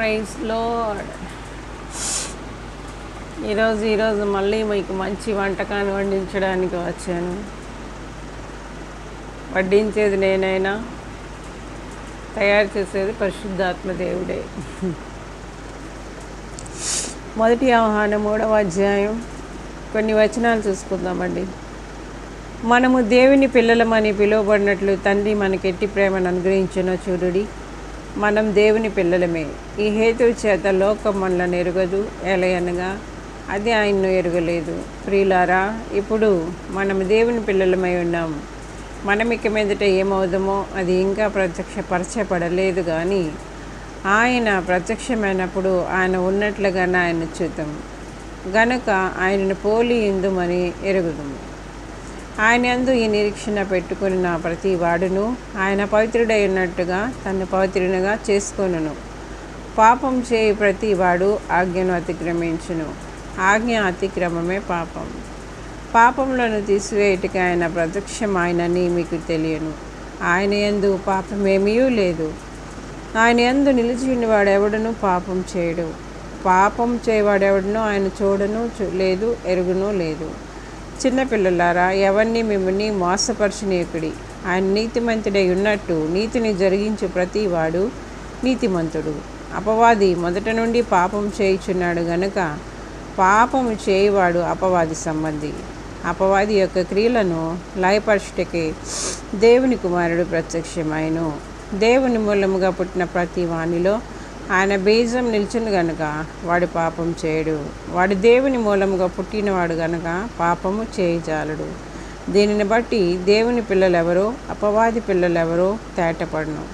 ప్రైజ్లో ఈరోజు ఈరోజు మళ్ళీ మీకు మంచి వంటకాన్ని వండించడానికి వచ్చాను. వడ్డించేది నేనైనా తయారు చేసేది పరిశుద్ధాత్మ దేవుడే. మొదటి ఆహ్వానం మూడవ అధ్యాయం. కొన్ని వచనాలు చూసుకుందామండి. మనము దేవుని పిల్లలమని పిలువబడినట్లు తండ్రి మనకెట్టి ప్రేమను అనుగ్రహించిన చూడుడి. మనం దేవుని పిల్లలమే. ఈ హేతు చేత లోకం మనలను ఎరగదు ఎలయనగా అది ఆయన్ను ఎరగలేదు. ప్రియులారా ఇప్పుడు మనం దేవుని పిల్లలమై ఉన్నాం. మనం ఇక మీదట ఏమవుదామో అది ఇంకా ప్రత్యక్షపరచబడలేదు కానీ ఆయన ప్రత్యక్షమైనప్పుడు ఆయన ఉన్నట్లుగానే ఆయన చూద్దాం. గనుక ఆయనను పోలి ఇందుమని ఎరుగుదాము. ఆయన యందు ఈ నిరీక్షణ పెట్టుకుని నా ప్రతి వాడును. ఆయన పవిత్రుడై ఉన్నట్టుగా తను పవిత్రునిగా చేసుకొనును. పాపం చేయి ప్రతి వాడు ఆజ్ఞను అతిక్రమించును. ఆజ్ఞ అతిక్రమమే పాపం. పాపములను తీసివేయటికి ఆయన ప్రత్యక్షమాయనని మీకు తెలియను. ఆయన యందు పాపమేమీ లేదు. ఆయన యందు నిలిచిన వాడెవడను పాపం చేయడు. పాపం చేయవాడెవడనో ఆయన చూడను చూ- లేదు ఎరుగును లేదు. చిన్నపిల్లలారా ఎవరిని మిమ్మల్ని మోసపరచనీయకుడి ఆయన నీతిమంతుడై ఉన్నట్టు నీతిని జరిగించు ప్రతి వాడు నీతిమంతుడు. అపవాది మొదట నుండి పాపం చేయుచున్నాడు గనుక పాపము చేయువాడు అపవాది సంబంధి. అపవాది యొక్క క్రియలను లయపరచుటకే దేవుని కుమారుడు ప్రత్యక్షమైను దేవుని మూలముగా పుట్టిన ప్రతి వానిలో ఆయన బీజం నిలిచింది గనుక వాడి పాపం చేయడు. వాడి దేవుని మూలముగా పుట్టినవాడు గనుక పాపము చేయజాలడు. దీనిని బట్టి దేవుని పిల్లలెవరో అపవాది పిల్లలెవరో తేటపడను.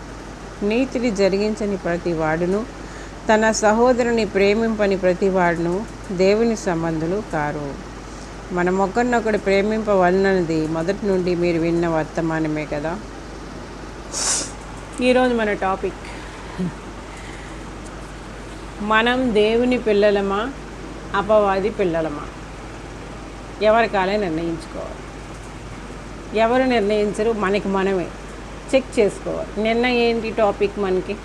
నీతిని జరిగించని ప్రతి వాడును తన సహోదరుని ప్రేమింపని ప్రతి వాడును దేవుని సంబంధులు కారు. మనం ఒకరినొకడు ప్రేమింపవలనది మొదటి నుండి మీరు విన్న వర్తమానమే కదా. ఈరోజు మన టాపిక్ మనం దేవుని పిల్లలమా? అపవాది పిల్లలమా? ఎవరికాలే నిర్ణయించుకోవాలి. ఎవరు నిర్ణయించరు? మనకి మనమే. చెక్ చేసుకోవాలి. నిన్న ఏంటి టాపిక్ మనకి?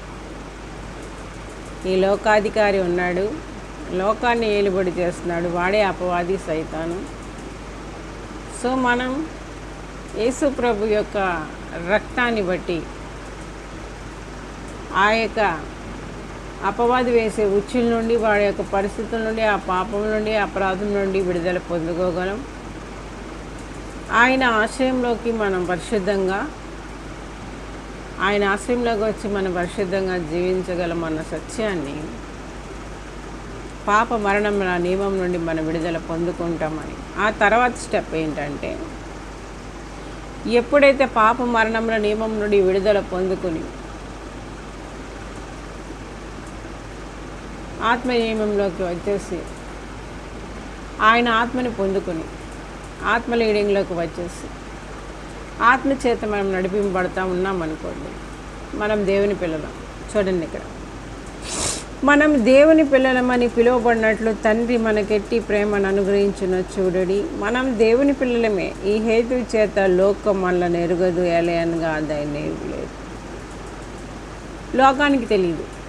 ఈ లోకాధికారి ఉన్నాడు. లోకాన్ని ఏలుబడి చేస్తున్నాడు. వాడే అపవాది సైతాను. సో మనం యేసు ప్రభు యొక్క రక్తాన్ని బట్టి ఆ యొక్క అపవాది వేసే ఉచ్చుల నుండి వాడి యొక్క పరిస్థితుల నుండి ఆ పాపం నుండి అపరాధం నుండి విడుదల పొందుకోగలం. ఆయన ఆశ్రయంలోకి మనం పరిశుద్ధంగా ఆయన ఆశ్రయంలోకి వచ్చి మనం పరిశుద్ధంగా జీవించగలం అన్న సత్యాన్ని పాప మరణం నియమం నుండి మనం విడుదల పొందుకుంటామని. ఆ తర్వాత స్టెప్ ఏంటంటే ఎప్పుడైతే పాప మరణంలో నియమం నుండి విడుదల పొందుకుని ఆత్మ నియమంలోకి వచ్చేసి ఆయన ఆత్మని పొందుకుని ఆత్మ లీడింగ్లోకి వచ్చేసి ఆత్మ చేత మనం నడిపింపబడతా ఉన్నాం అనుకోండి. మనం దేవుని పిల్లలం. చూడండి ఇక్కడ. మనం దేవుని పిల్లలమని పిలువబడినట్లు తండ్రి మనకెట్టి ప్రేమను అనుగ్రహించిన చూడడి. మనం దేవుని పిల్లలమే. ఈ హేతు చేత లోకం మనల్ని ఎరుగదు ఎలయనగా దాన్ని లేదు. లోకానికి తెలియదు.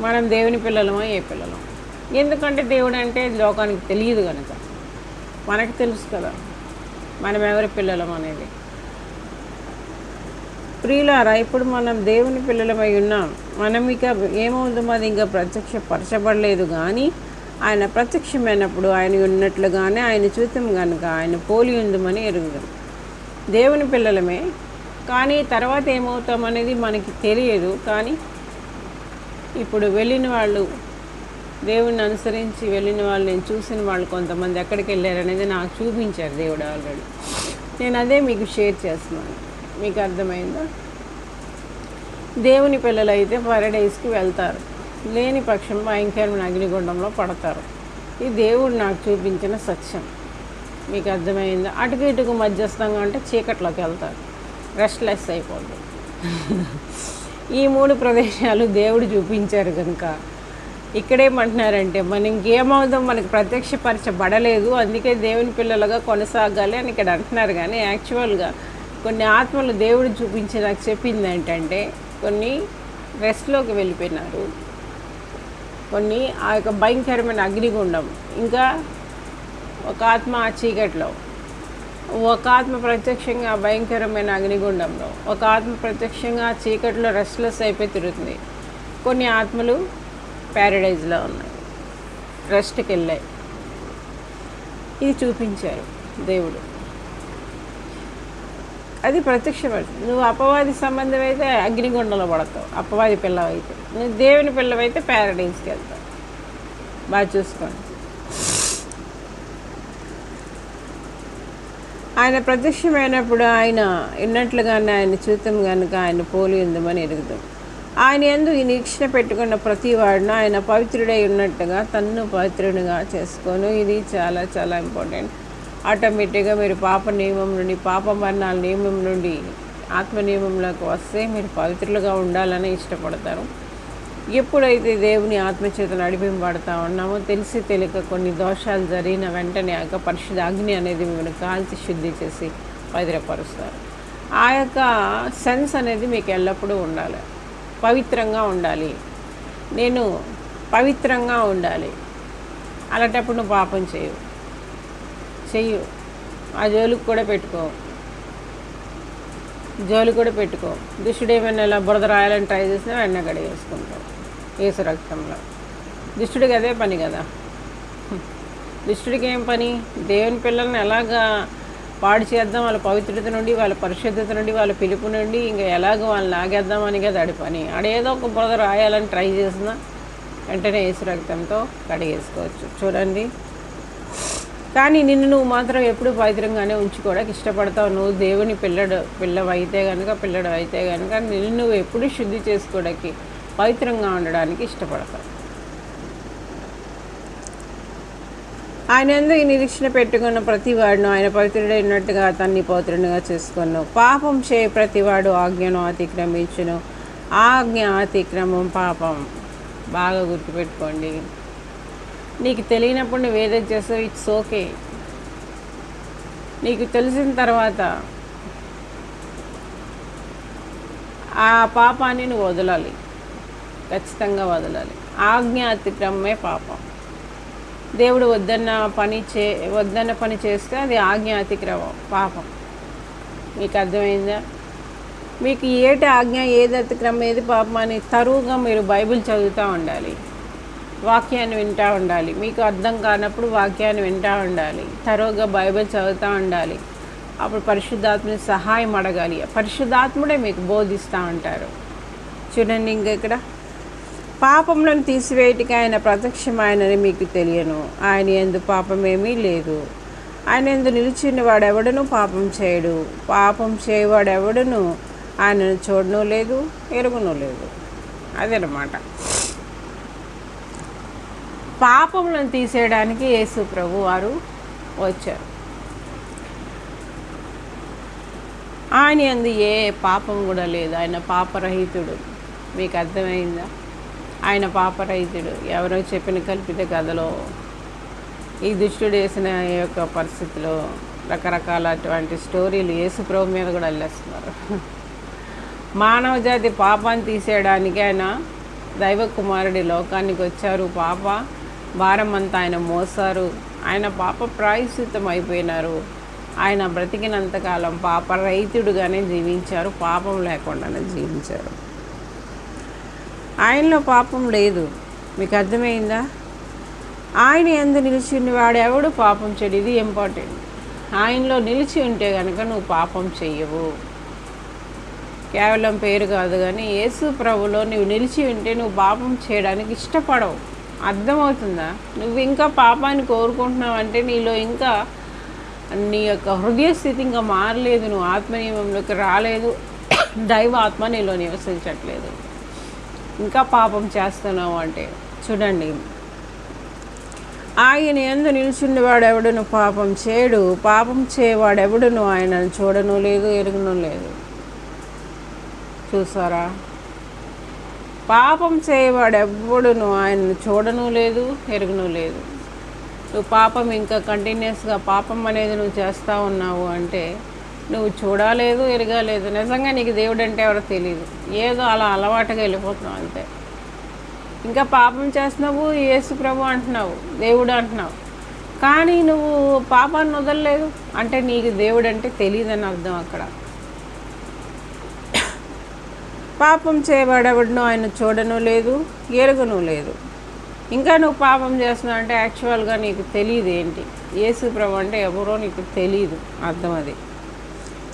మనం దేవుని పిల్లలమో ఏ పిల్లలం ఎందుకంటే దేవుడు అంటే లోకానికి తెలియదు కనుక మనకు తెలుసు కదా. మనం ఎవరి పిల్లలం అనేది. ప్రియులారా ఇప్పుడు మనం దేవుని పిల్లలమై ఉన్నాం. మనం ఇక ఏమవుతుందో అది ఇంకా ప్రత్యక్షపరచబడలేదు కానీ ఆయన ప్రత్యక్షమైనప్పుడు ఆయన ఉన్నట్లుగానే ఆయన చూద్దాం కనుక ఆయన పోలి ఉందమని ఎరుగుదాం. దేవుని పిల్లలమే. కానీ తర్వాత ఏమవుతాం అనేది మనకి తెలియదు. కానీ ఇప్పుడు వెళ్ళిన వాళ్ళు దేవుణ్ణి అనుసరించి వెళ్ళిన వాళ్ళు నేను చూసిన వాళ్ళు కొంతమంది ఎక్కడికి వెళ్ళారు అనేది నాకు చూపించారు దేవుడు ఆల్రెడీ. నేను అదే మీకు షేర్ చేస్తున్నాను. మీకు అర్థమైందా? దేవుని పిల్లలు అయితే పరడైస్కి వెళ్తారు. లేని పక్షం భయంకరమైన అగ్నిగుండంలో పడతారు. ఇది దేవుడు నాకు చూపించిన సత్యం. మీకు అర్థమైందా? అటుకు ఇటుకు మధ్యస్థంగా అంటే చీకట్లోకి వెళ్తారు. రెస్ట్లెస్ అయిపోతుంది ఈ మూడు ప్రదేశాలు దేవుడు చూపించారు కనుక. ఇక్కడేమంటున్నారంటే మనం ఇంకేమవుదాం మనకు ప్రత్యక్షపరచబడలేదు. అందుకే దేవుని పిల్లలుగా కొనసాగాలి అని ఇక్కడ అంటున్నారు. కానీ యాక్చువల్గా కొన్ని ఆత్మలు దేవుడు చూపించి నాకు చెప్పింది ఏంటంటే కొన్ని రెస్ట్లోకి వెళ్ళిపోయినారు. కొన్ని ఆ యొక్క భయంకరమైన అగ్నిగుండం. ఇంకా ఒక ఆత్మ ఆ చీకట్లో. ఒక ఆత్మ ప్రత్యక్షంగా భయంకరమైన అగ్నిగుండంలో ఒక ఆత్మ ప్రత్యక్షంగా చీకట్లో రెస్ట్లెస్ అయిపోయి తిరుగుతుంది. కొన్ని ఆత్మలు ప్యారడైజ్లో ఉన్నాయి. రెస్ట్కి వెళ్ళాయి. ఇది చూపించారు దేవుడు. అది ప్రత్యక్షపడుతుంది నువ్వు అపవాది సంబంధం అయితే అగ్నిగుండంలో పడతావు. అపవాది పిల్లవైతే. నువ్వు దేవుని పిల్లవైతే ప్యారడైజ్కి వెళ్తావు. బాగా చూసుకోండి. ఆయన ప్రత్యక్షమైనప్పుడు ఆయన ఉన్నట్లుగానే ఆయన చూతం కనుక ఆయన పోలి ఉందమని ఎరుగుతాం ఆయన ఎందు ఈ నిరీక్షణ పెట్టుకున్న ప్రతి వాడును ఆయన పవిత్రుడై ఉన్నట్టుగా తన్ను పవిత్రుడిగా చేసుకోను. ఇది చాలా చాలా ఇంపార్టెంట్. ఆటోమేటిక్గా మీరు పాప నియమం నుండి పాప మరణాల నియమం నుండి ఆత్మ నియమంలోకి వస్తే మీరు పవిత్రులుగా ఉండాలని ఇష్టపడతారు. ఎప్పుడైతే దేవుని ఆత్మచేత నడిపింపబడతా ఉన్నామో తెలిసి తెలియక కొన్ని దోషాలు జరిగిన వెంటనే ఆ యొక్క పరిశుద్ధ అగ్ని అనేది మిమ్మల్ని కాల్చి శుద్ధి చేసి భద్రపరుస్తారు ఆ యొక్క సెన్స్ అనేది మీకు ఎల్లప్పుడూ ఉండాలి. పవిత్రంగా ఉండాలి. నేను పవిత్రంగా ఉండాలి. అలాంటప్పుడు నువ్వు పాపం చేయు చెయ్యు. ఆ జోలికి కూడా పెట్టుకో. జోలి కూడా పెట్టుకో. దుష్టుడు ఏమైనా ఇలా బురద రాయాలని ట్రై చేసినా వెన్న కడిగేసుకుంటావు ఏసు రక్తంలో. దుష్టుడికి అదే పని కదా. దుష్టుడికి ఏం పని? దేవుని పిల్లల్ని ఎలాగా పాడు చేద్దాం? వాళ్ళ పవిత్రత నుండి వాళ్ళ పరిశుద్ధత నుండి వాళ్ళ పిలుపు నుండి ఇంకా ఎలాగ వాళ్ళని లాగేద్దామని కదా ఆడి పని. ఆడేదో ఒక బ్రదర్ రాయాలని ట్రై చేసినా వెంటనే ఏసు రక్తంతో కడిగేసుకోవచ్చు. చూడండి. కానీ నిన్ను నువ్వు మాత్రం ఎప్పుడు పవిత్రంగానే ఉంచుకోవడానికి ఇష్టపడతావు. నువ్వు దేవుని పిల్లడు పిల్లవైతే కనుక పిల్లడు అయితే కనుక నిన్ను నువ్వు ఎప్పుడు శుద్ధి చేసుకోవడానికి పవిత్రంగా ఉండడానికి ఇష్టపడతారు. ఆయన ఎందు ఈ నిరీక్షణ పెట్టుకున్న ప్రతివాడును ఆయన పవిత్రుడైనట్టుగా తన్ని పవిత్రునిగా చేసుకును. పాపం చే ప్రతివాడు ఆజ్ఞను అతిక్రమించును. ఆజ్ఞ అతిక్రమం పాపం. బాగా గుర్తుపెట్టుకోండి. నీకు తెలియనప్పుడు నువ్వు ఏదైతే చేస్తావు ఇట్స్ ఓకే నీకు తెలిసిన తర్వాత ఆ పాపాన్ని నువ్వు వదలాలి. ఖచ్చితంగా వదలాలి. ఆజ్ఞ అతిక్రమమే పాపం. దేవుడు వద్దన్న పని చే వద్దన్న పని చేస్తే అది ఆజ్ఞ అతిక్రమం పాపం. మీకు అర్థమైందా? మీకు ఏటి ఆజ్ఞ ఏది అతిక్రమం ఏది పాపం అని తరువుగా మీరు బైబిల్ చదువుతూ ఉండాలి. వాక్యాన్ని వింటూ ఉండాలి. మీకు అర్థం కానప్పుడు వాక్యాన్ని వింటూ ఉండాలి. తరువుగా బైబిల్ చదువుతూ ఉండాలి. అప్పుడు పరిశుద్ధాత్మని సహాయం అడగాలి. పరిశుద్ధాత్ముడే మీకు బోధిస్తూ ఉంటారు. చూడండి ఇంక ఇక్కడ. పాపములను తీసివేయటికి ఆయన ప్రత్యక్షమాయనని మీకు తెలియను. ఆయన ఎందు పాపమేమీ లేదు. ఆయన ఎందు నిలిచిన వాడెవడను పాపం చేయడు. పాపం చేయవాడెవడను ఆయనను చూడను లేదు ఎరుగును లేదు. అదనమాట. పాపములను తీసేయడానికి యేసు ప్రభు వారు వచ్చారు. ఆయన ఎందు ఏ పాపం కూడా లేదు. ఆయన పాపరహితుడు. మీకు అర్థమైందా? ఆయన పాపరహితుడు. ఎవరో చెప్పిన కల్పిత కథలో ఈ దుష్టుడు వేసిన యొక్క పరిస్థితిలో రకరకాల అటువంటి స్టోరీలు ఏసుప్రభు మీద కూడా వెళ్ళేస్తున్నారు మానవ జాతి పాపాన్ని తీసేయడానికి ఆయన దైవ కుమారుడి లోకానికి వచ్చారు. పాప భారం అంతా ఆయన మోసారు. ఆయన పాప ప్రాయశ్చితం అయిపోయినారు. ఆయన బ్రతికినంతకాలం పాప రైతుడుగానే జీవించారు. పాపం లేకుండానే జీవించారు. ఆయనలో పాపం లేదు. మీకు అర్థమైందా? ఆయన ఎందు నిలిచి వాడు ఎవడు? పాపం చెడు. ఇది ఇంపార్టెంట్ ఆయనలో నిలిచి ఉంటే కనుక నువ్వు పాపం చెయ్యవు. కేవలం పేరు కాదు కానీ యేసు ప్రభులో నువ్వు నిలిచి ఉంటే నువ్వు పాపం చేయడానికి ఇష్టపడవు. అర్థమవుతుందా? నువ్వు ఇంకా పాపాన్ని కోరుకుంటున్నావు అంటే నీలో ఇంకా నీ యొక్క హృదయ స్థితి ఇంకా మారలేదు. నువ్వు ఆత్మనియమంలోకి రాలేదు. దైవ ఆత్మ నీలో నివసించట్లేదు. ఇంకా పాపం చేస్తున్నావు అంటే. చూడండి. ఆయన ఎందు నిల్చుండేవాడెవడును పాపం చేయడు. పాపం చేయవాడెవడును ఆయనను చూడను లేదు ఎరుగును లేదు. చూసారా? పాపం చేయవాడెవడును ఆయనను చూడను లేదు ఎరుగును లేదు. నువ్వు పాపం ఇంకా కంటిన్యూస్గా పాపం అనేది నువ్వు చేస్తూ ఉన్నావు అంటే నువ్వు చూడలేదు ఎరగలేదు. నిజంగా నీకు దేవుడు అంటే ఎవరో తెలియదు ఏదో అలా అలవాటుగా వెళ్ళిపోతున్నావు అంతే. ఇంకా పాపం చేస్తున్నావు యేసు ప్రభు అంటున్నావు దేవుడు అంటున్నావు. కానీ నువ్వు పాపాన్ని వదలలేదు? అంటే నీకు దేవుడు అంటే తెలియదని అర్థం అక్కడ. పాపం చేయబడవడను ఆయన చూడను లేదు ఎరగను లేదు. ఇంకా నువ్వు పాపం చేస్తున్నావు అంటే యాక్చువల్గా నీకు తెలియదు ఏంటి? యేసు ప్రభు అంటే ఎవరో నీకు తెలియదు అర్థం అది.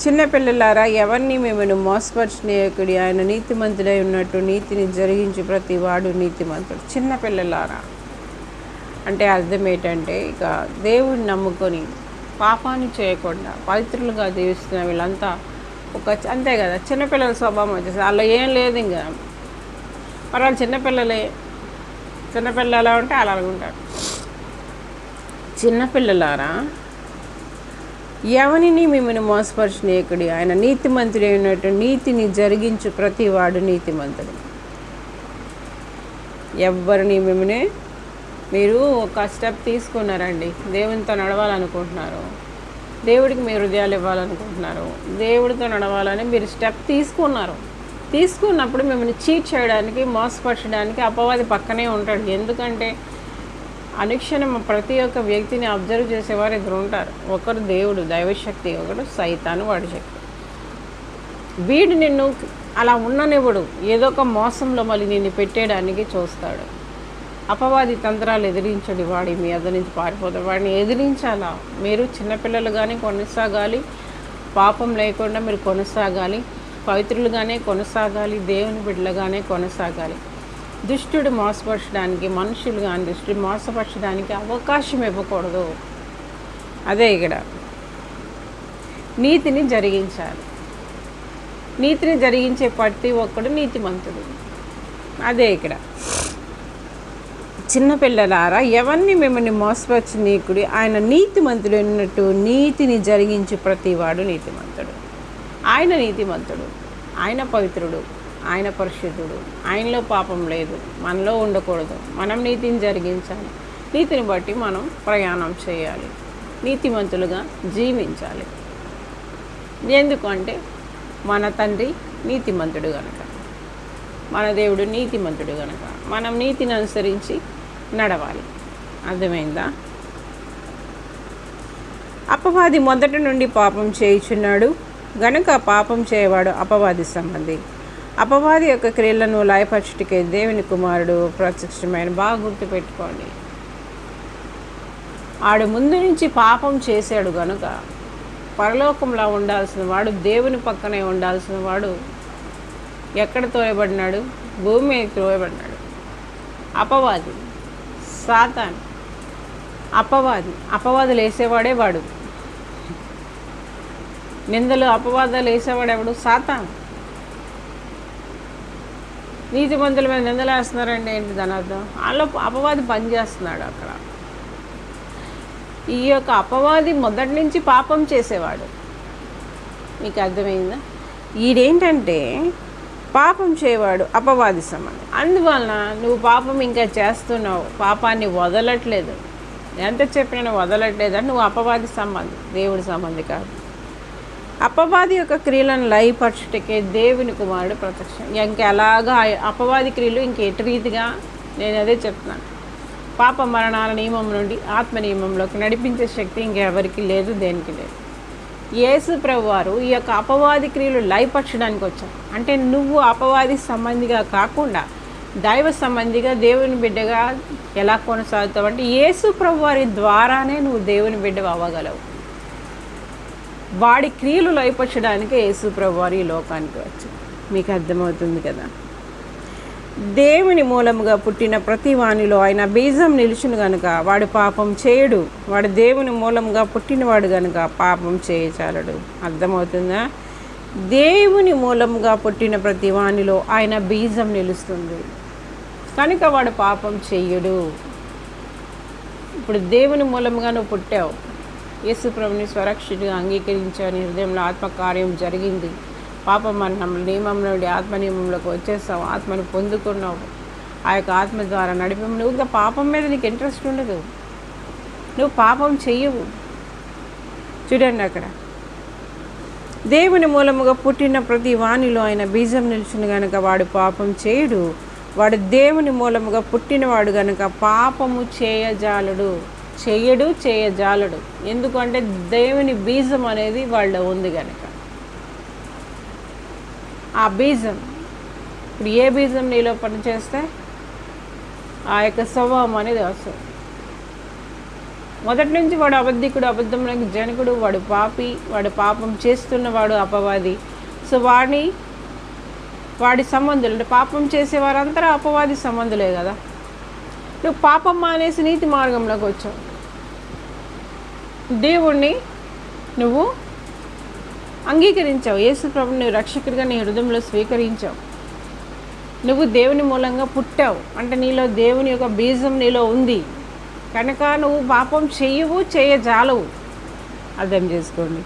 చిన్నపిల్లలారా ఎవరిని మిమ్మల్ని మోసపరిచినకుడి ఆయన నీతిమంతుడై ఉన్నట్టు నీతిని జరిగించి ప్రతి వాడు నీతిమంతుడు. చిన్నపిల్లలారా అంటే అర్థం ఏంటంటే ఇక దేవుడిని నమ్ముకొని పాపాన్ని చేయకుండా పవిత్రులుగా జీవిస్తున్న వీళ్ళంతా ఒక అంతే కదా చిన్నపిల్లల స్వభావం వచ్చేసి అలా ఏం లేదు ఇంకా. మరి వాళ్ళు చిన్నపిల్లలే చిన్నపిల్లలు ఎలా ఉంటే అలా ఉంటారు. చిన్నపిల్లలారా ఎవనిని మిమ్మల్ని మోసపరిచినకుడి ఆయన నీతిమంతుడైనట్టు నీతిని జరిగించు ప్రతి వాడు నీతిమంతుడు. ఎవరిని మిమ్మల్ని మీరు ఒక స్టెప్ తీసుకున్నారండి. దేవునితో నడవాలనుకుంటున్నారు. దేవుడికి మీరు హృదయాలు ఇవ్వాలనుకుంటున్నారు. దేవుడితో నడవాలని మీరు స్టెప్ తీసుకున్నారు. తీసుకున్నప్పుడు మిమ్మల్ని చీట్ చేయడానికి మోసపరచడానికి అపవాది పక్కనే ఉంటాడు. ఎందుకంటే అనుక్షణం ప్రతి ఒక్క వ్యక్తిని అబ్జర్వ్ చేసేవారు ఇద్దరు ఉంటారు. ఒకరు దేవుడు దైవశక్తి ఒకడు సైతాను వాడి శక్తి. వీడు నిన్ను అలా ఉన్ననివ్వడు ఏదో ఒక మోసంలో మళ్ళీ నిన్ను పెట్టేయడానికి చూస్తాడు. అపవాది తంత్రాలు ఎదిరించడు వాడి మీ అద్దరి నుంచి పారిపోతాడు. వాడిని ఎదిరించాలా? మీరు చిన్నపిల్లలుగానే కొనసాగాలి. పాపం లేకుండా మీరు కొనసాగాలి. పవిత్రులుగానే కొనసాగాలి. దేవుని బిడ్డలుగానే కొనసాగాలి. దుష్టుడు మోసపరచడానికి మనుషులు కానీ దుష్టుడు మోసపరచడానికి అవకాశం ఇవ్వకూడదు. అదే ఇక్కడ. నీతిని జరిగించాలి. నీతిని జరిగించే ప్రతి ఒక్కడు నీతిమంతుడు. అదే ఇక్కడ. చిన్నపిల్లలారా ఎవరిని మిమ్మల్ని మోసపరిచి నీకుడి ఆయన నీతిమంతుడు అన్నట్టు నీతిని జరిగించి ప్రతివాడు నీతిమంతుడు. ఆయన నీతిమంతుడు. ఆయన పవిత్రుడు. ఆయన పరిశుద్ధుడు. ఆయనలో పాపం లేదు. మనలో ఉండకూడదు. మనం నీతిని జరిగించాలి. నీతిని బట్టి మనం ప్రయాణం చేయాలి. నీతిమంతులుగా జీవించాలి. ఎందుకంటే మన తండ్రి నీతిమంతుడు గనక. మన దేవుడు నీతిమంతుడు గనక. మనం నీతిని అనుసరించి నడవాలి. అర్థమైందా? అపవాది మొదటి నుండి పాపం చేయుచున్నాడు. గనుక పాపం చేయవాడు అపవాది సంబంధి. అపవాది యొక్క క్రియలను లయపరచుటికే దేవుని కుమారుడు ప్రత్యక్షమైన బాగా గుర్తుపెట్టుకోండి ఆడు ముందు నుంచి పాపం చేశాడు గనుక పరలోకంలో ఉండాల్సిన వాడు దేవుని పక్కనే ఉండాల్సిన వాడు ఎక్కడ తోయబడినాడు? భూమి మీద తోయబడినాడు. అపవాది సాతాన్. అపవాది అపవాదులు వేసేవాడే వాడు నిందలు అపవాదాలు వేసేవాడు ఎవడు సాతాన్. నీతిమంతుల మీద నిందలేస్తున్నారండి ఏంటి దాని అర్థం వాళ్ళలో అపవాది పనిచేస్తున్నాడు అక్కడ. ఈ యొక్క అపవాది మొదటి నుంచి పాపం చేసేవాడు. మీకు అర్థమైందా? ఈడేంటంటే పాపం చేయవాడు అపవాది సంబంధం అందువలన నువ్వు పాపం ఇంకా చేస్తున్నావు. పాపాన్ని వదలట్లేదు. ఎంత చెప్పినా వదలట్లేదు అని నువ్వు అపవాది సంబంధి దేవుడి సంబంధి కాదు. అపవాది యొక్క క్రియలను లయపరచుటకే దేవుని కుమారుడు ప్రత్యక్షం. ఇంకెలాగా అపవాది క్రియలు ఇంక ఎటు రీతిగా నేను అదే చెప్తున్నాను. పాప మరణాల నియమం నుండి ఆత్మ నియమంలోకి నడిపించే శక్తి ఇంకెవరికి లేదు దేనికి లేదు. యేసు ప్రభు వారు ఈ యొక్క అపవాది క్రియలు లయపరచడానికి వచ్చారు. అంటే నువ్వు అపవాది సంబంధిగా కాకుండా దైవ సంబంధిగా దేవుని బిడ్డగా ఎలా కొనసాగుతావు అంటే యేసు ప్రభు వారి ద్వారానే నువ్వు దేవుని బిడ్డ అవ్వగలవు. వాడి క్రియలు లయపరచడానికి యేసుప్రభు వారు ఈ లోకానికి వచ్చారు. మీకు అర్థమవుతుంది కదా? దేవుని మూలముగా పుట్టిన ప్రతి వానిలో ఆయన బీజం నిలుచును గనుక వాడు పాపం చేయడు. వాడు దేవుని మూలముగా పుట్టినవాడు గనుక పాపం చేయచాలడు. అర్థమవుతుందా? దేవుని మూలముగా పుట్టిన ప్రతి వానిలో ఆయన బీజం నిలుస్తుంది. కనుక వాడు పాపం చెయ్యడు ఇప్పుడు దేవుని మూలముగా నువ్వు పుట్టావు. యేసుప్రభుని స్వరక్షుడిగా అంగీకరించని హృదయంలో ఆత్మకార్యం జరిగింది. పాప మరణం నియమం నుండి ఆత్మ నియమంలోకి వచ్చేస్తావు ఆత్మను పొందుకున్నావు ఆ యొక్క ఆత్మ ద్వారా నడిపి నువ్వు ఇంకా పాపం మీద నీకు ఇంట్రెస్ట్ ఉండదు. నువ్వు పాపం చెయ్యవు. చూడండి అక్కడ. దేవుని మూలముగా పుట్టిన ప్రతి వాణిలో ఆయన బీజం నిలిచిన గనుక వాడు పాపం చేయుడు. వాడు దేవుని మూలముగా పుట్టినవాడు గనుక పాపము చేయజాలడు. చేయడు చేయజాలడు. ఎందుకంటే దేవుని బీజం అనేది వాళ్ళ ఉంది కనుక ఆ బీజం ఇప్పుడు ఏ బీజం నీలో పనిచేస్తే ఆ యొక్క స్వభావం అనేది వస్తుంది. మొదటి నుంచి వాడు అబద్ధికుడు అబద్ధంలోకి జనకుడు వాడు పాపి వాడు పాపం చేస్తున్నవాడు అపవాది. సో వాడిని వాడి సంబంధులు అంటే పాపం చేసేవారంతా అపవాది సంబంధులే కదా. నువ్వు పాపం మానేసి నీతి మార్గంలోకి వచ్చావు. దేవుణ్ణి నువ్వు అంగీకరించావు. యేసు ప్రభు నువ్వు రక్షకుడిగా నీ హృదయంలో స్వీకరించావు. నువ్వు దేవుని మూలంగా పుట్టావు. అంటే నీలో దేవుని యొక్క బీజం నీలో ఉంది. కనుక నువ్వు పాపం చేయవు చేయజాలవు. అర్థం చేసుకోండి.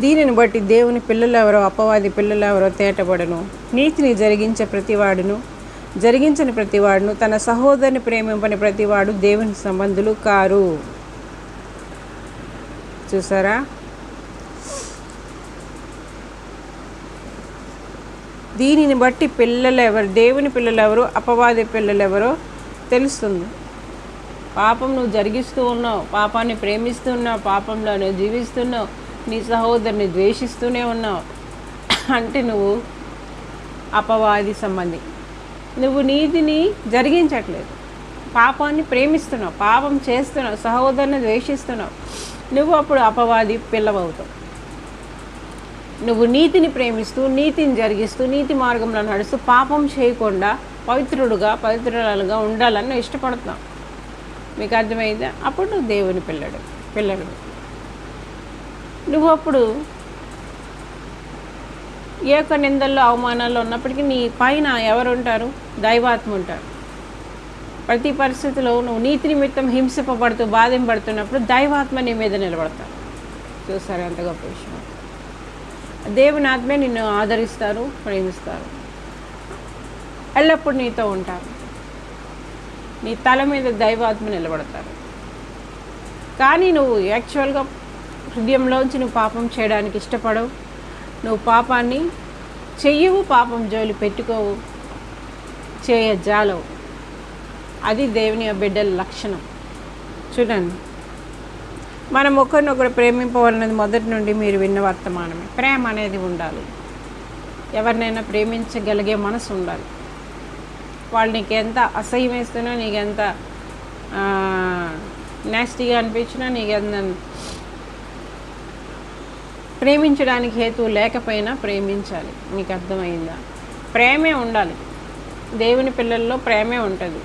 దీనిని బట్టి దేవుని పిల్లలు ఎవరో అపవాది పిల్లలు ఎవరో తేటపడను. నీతిని జరిగించే ప్రతివాడును జరిగించని ప్రతివాడును తన సహోదరుని ప్రేమింపని ప్రతివాడు దేవుని సంబంధులు కారు. చూసారా? దీనిని బట్టి పిల్లలు ఎవరు దేవుని పిల్లలు ఎవరు అపవాది పిల్లలు ఎవరో తెలుస్తుంది. పాపం నువ్వు జరిగిస్తూ ఉన్నావు పాపాన్ని ప్రేమిస్తూ ఉన్నావు పాపంలో నువ్వు జీవిస్తున్నావు నీ సహోదరుని ద్వేషిస్తూనే ఉన్నావు. అంటే నువ్వు అపవాది సంబంధి. నువ్వు నీతిని జరిగించట్లేదు. పాపాన్ని ప్రేమిస్తున్నావు పాపం చేస్తున్నావు సహోదరుని ద్వేషిస్తున్నావు. నువ్వు అప్పుడు అపవాది పిల్లవవుతావు. నువ్వు నీతిని ప్రేమిస్తూ నీతిని జరిగిస్తూ నీతి మార్గంలో నడుస్తూ పాపం చేయకుండా పవిత్రుడుగా పవిత్రురాలుగా ఉండాలని ఇష్టపడుతున్నావు. మీకు అర్థమైందా? అప్పుడు నువ్వు దేవుని పిల్లడు పిల్లడు నువ్వు అప్పుడు ఏ ఒక్క నిందల్లో అవమానాల్లో ఉన్నప్పటికీ నీ పైన ఎవరు ఉంటారు దైవాత్మ ఉంటారు ప్రతి పరిస్థితిలో నువ్వు నీతి నిమిత్తం హింసింపబడుతూ బాధింపడుతున్నప్పుడు దైవాత్మ నీ మీద నిలబడతారు చూసారు ఎంత గొప్ప విషయం. దేవుని ఆత్మే నిన్ను ఆదరిస్తారు ప్రేమిస్తారు. ఎల్లప్పుడూ నీతో ఉంటారు. నీ తల మీద దైవాత్మ నిలబడతారు. కానీ నువ్వు యాక్చువల్గా హృదయంలోంచి నువ్వు పాపం చేయడానికి ఇష్టపడవు. నువ్వు పాపాన్ని చెయ్యవు పాపం జోలి పెట్టుకోవు చేయజాలవు. అది దేవుని బిడ్డల లక్షణం. చూడండి. మనం ఒకరినొకరు ప్రేమింపవాలన్నది మొదటి నుండి మీరు విన్న వర్తమానమే. ప్రేమ అనేది ఉండాలి. ఎవరినైనా ప్రేమించగలిగే మనసు ఉండాలి. వాళ్ళు నీకు ఎంత అసహ్యం వేస్తున్నా నీకు ఎంత నాస్టీగా అనిపించినా నీకు ఎంత ప్రేమించడానికి హేతు లేకపోయినా ప్రేమించాలి. మీకు అర్థమైందా? ప్రేమే ఉండాలి. దేవుని పిల్లల్లో ప్రేమే ఉంటుంది.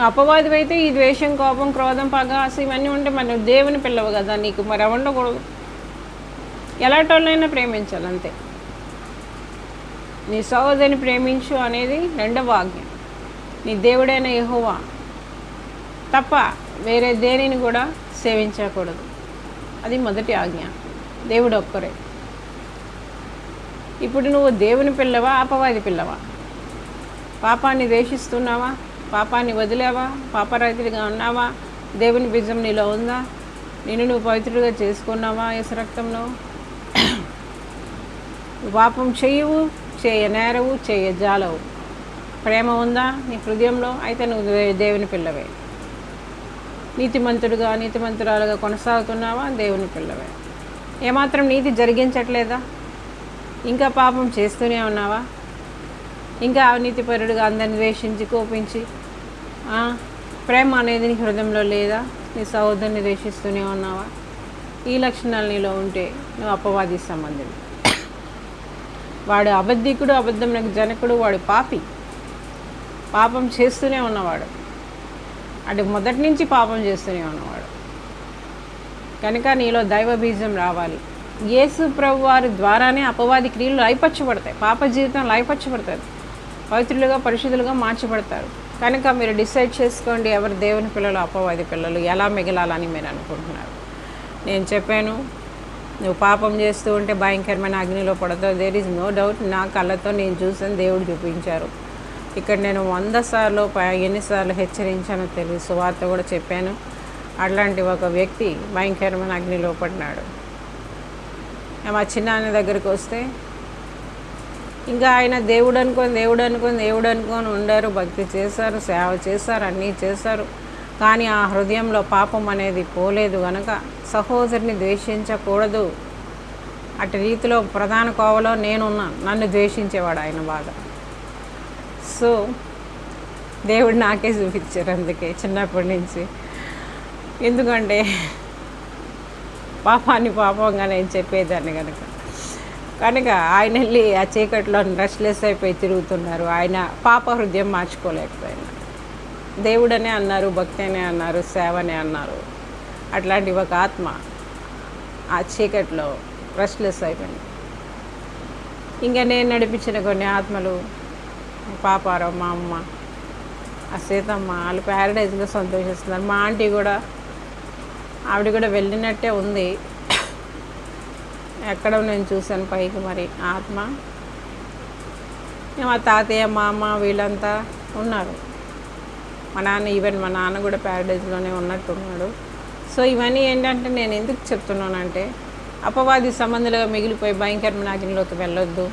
అపవాదం అయితే ఈ ద్వేషం కోపం క్రోధం పగ ఇవన్నీ ఉంటే మరి దేవుని పిల్లవు కదా నీకు. మరి ఉండకూడదు. ఎలాంటోళ్ళైనా ప్రేమించాలి అంతే. నీ సహోదరిని ప్రేమించు అనేది రెండవ వాక్యం నీ దేవుడైన యహోవా తప్ప వేరే దేనిని కూడా సేవించకూడదు. అది మొదటి ఆజ్ఞ. దేవుడు ఒక్కరే. ఇప్పుడు నువ్వు దేవుని పిల్లవా అపవాది పిల్లవా? పాపాన్ని ద్వేషిస్తున్నావా? పాపాన్ని వదిలేవా? పాపరైతుడిగా ఉన్నావా? దేవుని బీజం నీలో ఉందా? నిన్ను నువ్వు పవిత్రుడిగా చేసుకున్నావా? యశరక్తంలో పాపం చేయవు చేయ నేరవు చేయ జాలవు. ప్రేమ ఉందా నీ హృదయంలో? అయితే నువ్వు దే- దేవుని పిల్లవే. నీతిమంతుడుగా నీతిమంతురాలుగా కొనసాగుతున్నావా? దేవుని పిల్లవే. ఏమాత్రం నీతి జరిగించట్లేదా? ఇంకా పాపం చేస్తూనే ఉన్నావా? ఇంకా అవినీతిపరుడుగా అందరిని ద్వేషించి కోపించి ప్రేమ అనేది నీ హృదయంలో లేదా? నీ సహోదరుని ద్వేషిస్తూనే ఉన్నావా? ఈ లక్షణాలు నీలో ఉంటే నువ్వు అపవాది సంబంధం వాడు అబద్ధికుడు అబద్ధంలకు జనకుడు వాడు పాపి. పాపం చేస్తూనే ఉన్నవాడు. అంటే మొదటి నుంచి పాపం చేస్తూనే ఉన్నవాడు. కనుక నీలో దైవ బీజం రావాలి. యేసు ప్రభు వారి ద్వారానే అపవాది క్రియలు లైపచ్చబడతాయి పాప జీవితం లైపచ్చబడుతుంది పవిత్రులుగా పరిశుద్ధులుగా మార్చబడతారు. కనుక మీరు డిసైడ్ చేసుకోండి ఎవరు దేవుని పిల్లలు అపవాది పిల్లలు ఎలా మిగలాలని మీరు అనుకుంటున్నారు. నేను చెప్పాను నువ్వు పాపం చేస్తూ ఉంటే భయంకరమైన అగ్నిలో పడతావు. దేర్ ఈజ్ నో డౌట్ నా కళ్ళతో నేను చూసాను దేవుడు చూపించారు. ఇక్కడ నేను వంద సార్లు ఎన్నిసార్లు హెచ్చరించానో తెలుసు వార్త కూడా చెప్పాను. అట్లాంటి ఒక వ్యక్తి భయంకరమైన అగ్నిలో పడినాడు. మా చిన్నాన్న దగ్గరికి వస్తే ఇంకా ఆయన దేవుడు అనుకొని దేవుడు అనుకొని దేవుడు అనుకొని ఉండారు. భక్తి చేశారు సేవ చేశారు అన్నీ చేశారు. కానీ ఆ హృదయంలో పాపం అనేది పోలేదు కనుక సహోదరిని ద్వేషించకూడదు. అటు రీతిలో ప్రధాన కోవలో నేనున్నాను నన్ను ద్వేషించేవాడు ఆయన బాగా సో దేవుడు నాకే చూపించారు అందుకే చిన్నప్పటి నుంచి. ఎందుకంటే పాపాన్ని పాపంగా నేను చెప్పేదాన్ని కనుక కనుక ఆయన వెళ్ళి ఆ చీకట్లో రెస్ట్లెస్ అయిపోయి తిరుగుతున్నారు. ఆయన పాప హృదయం మార్చుకోలేకపోయినా. దేవుడనే అన్నారు భక్తి అనే అన్నారు సేవనే అన్నారు. అట్లాంటి ఒక ఆత్మ ఆ చీకట్లో రెస్ట్లెస్ అయిపోయింది. ఇంకా నేను నడిపించిన కొన్ని ఆత్మలు పాపారావు మా అమ్మ ఆ సీతమ్మ వాళ్ళు ప్యారడైజ్లో సంతోషిస్తున్నారు. మా ఆంటీ కూడా ఆవిడ కూడా వెళ్ళినట్టే ఉంది. ఎక్కడ నేను చూశాను పైకి మరి ఆత్మ. మా తాతయ్య మా అమ్మ వీళ్ళంతా ఉన్నారు. మా నాన్న ఈవెన్ మా నాన్న కూడా ప్యారడైజ్లోనే ఉన్నట్టున్నాడు. సో ఇవన్నీ ఏంటంటే నేను ఎందుకు చెప్తున్నానంటే అపవాది సంబంధాలుగా మిగిలిపోయి భయంకరమైన అగ్నిలోకి వెళ్ళొద్దు.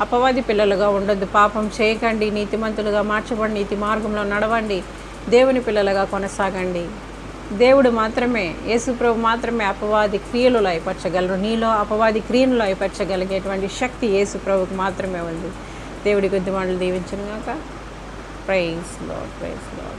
అపవాది పిల్లలుగా ఉండొద్దు. పాపం చేయకండి నీతిమంతులుగా మార్చబడి నీతి మార్గంలో నడవండి. దేవుని పిల్లలుగా కొనసాగండి. దేవుడు మాత్రమే యేసుప్రభు మాత్రమే అపవాది క్రియలు లయపరచగలరు నీలో అపవాది క్రియలు లయపరచగలిగేటువంటి శక్తి యేసుప్రభుకి మాత్రమే ఉంది. దేవుడి కొద్ది మాటలు దీవించను గాక ప్రైజ్ లాడ్ ప్రైజ్ లాడ్